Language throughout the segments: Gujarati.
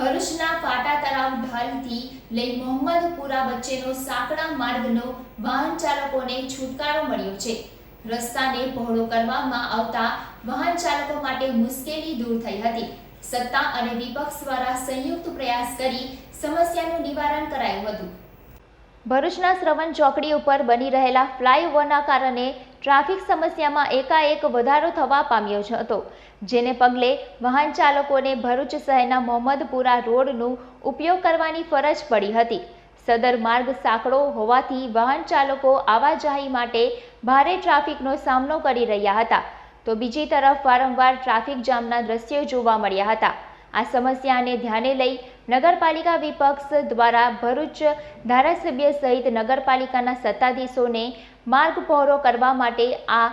ભરૂચના પાટા તળાવ ઢાલથી લઈ મોહમ્મદપુરા વચ્ચેનો સાંકડા માર્ગનો વાહન ચાલકોને છુટકારો મળ્યો છે. રસ્તાને પહોળો કરવામાં આવતા વાહન ચાલકો માટે મુશ્કેલી દૂર થઈ હતી. સત્તા અને વિપક્ષ દ્વારા સંયુક્ત પ્રયાસ કરી સમસ્યાનું નિવારણ કરાયું હતું. ભરૂચના શ્રવણ ચોકડી ઉપર બની રહેલા ફ્લાયઓવરના કારણે ટ્રાફિક સમસ્યામાં એકાએક વધારો થવા પામ્યો હતો, જેને પગલે વાહન ચાલકોને ભરૂચ શહેરના મોહમ્મદપુરા રોડનું ઉપયોગ કરવાની ફરજ પડી હતી. સદર માર્ગ સાંકડો હોવાથી વાહન ચાલકો આવાજાહી માટે ભારે ટ્રાફિકનો સામનો કરી રહ્યા હતા. તો બીજી તરફ વારંવાર ટ્રાફિક જામના દ્રશ્યો જોવા મળ્યા હતા. આ સમસ્યાને ધ્યાને લઈ નગરપાલિકા વિપક્ષ દ્વારા ભરૂચ ધારાસભ્ય સહિત નગરપાલિકાના સત્તાધીશોને માર્ગ પહોળો કરવા માટે આ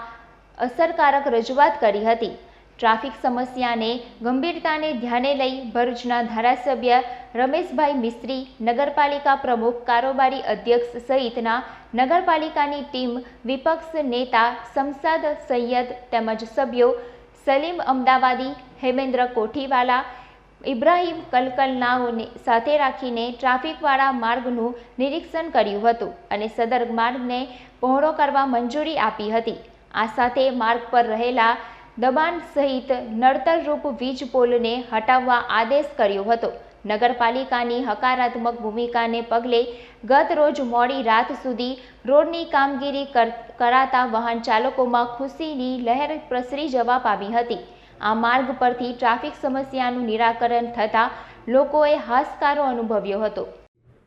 અસરકારક રજૂઆત કરી હતી. ટ્રાફિક સમસ્યાને ગંભીરતાને ધ્યાને લઈ ભરૂચના ધારાસભ્ય રમેશભાઈ મિસ્ત્રી, નગરપાલિકા પ્રમુખ કારોબારી અધ્યક્ષ સહિતના નગરપાલિકાની ટીમ, વિપક્ષ નેતા શમસાદ સૈયદ તેમજ સભ્યો સલીમ અમદાવાદી, હેમેન્દ્ર કોઠીવાલા ઇબ્રાહિમ કલકલનાઓને સાથે રાખીને ટ્રાફિકવાળા માર્ગનું નિરીક્ષણ કર્યું હતું અને સદર માર્ગને પહોળો કરવા મંજૂરી આપી હતી. આ સાથે માર્ગ પર રહેલા દબાણ સહિત નડતરરૂપ વીજ પોલને હટાવવા આદેશ કર્યો હતો. નગરપાલિકાની હકારાત્મક ભૂમિકાને પગલે ગત રોજ મોડી રાત સુધી રોડની કામગીરી કર- કરાતા વાહન ચાલકોમાં ખુશીની લહેર પ્રસરી જવા પામી હતી. આ માર્ગ પરથી ટ્રાફિક સમસ્યાનું નિરાકરણ થતાં લોકોએ હાશકારો અનુભવ્યો હતો.